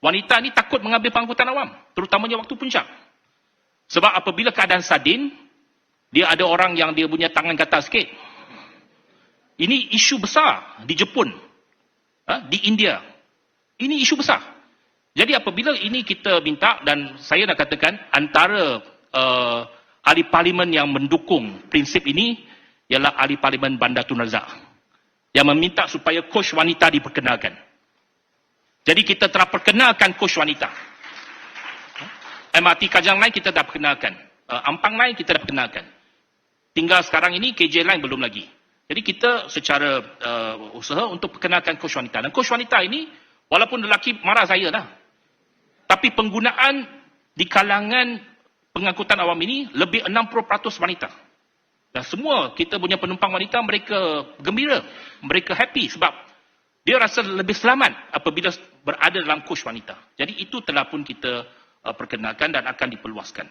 wanita ni takut mengambil pengangkutan awam, terutamanya waktu puncak. Sebab apabila keadaan sadin, dia ada orang yang dia punya tangan gatal sikit. Ini isu besar di Jepun, ha, di India. Ini isu besar. Jadi apabila ini kita minta dan saya nak katakan antara uh, ahli parlimen yang mendukung prinsip ini ialah ahli parlimen Bandar Tun Razak yang meminta supaya kos wanita diperkenalkan. Jadi kita telah perkenalkan kos wanita. MRT Kajang Line kita dah perkenalkan. Uh, Ampang Line kita dah perkenalkan. Tinggal sekarang ini KJ Line belum lagi. Jadi kita secara uh, usaha untuk perkenalkan kos wanita. Dan kos wanita ini, walaupun lelaki marah saya lah. Tapi penggunaan di kalangan pengangkutan awam ini lebih 60% wanita. Dan semua kita punya penumpang wanita mereka gembira, mereka happy sebab dia rasa lebih selamat apabila berada dalam kos wanita. Jadi itu telah pun kita uh, perkenalkan dan akan diperluaskan.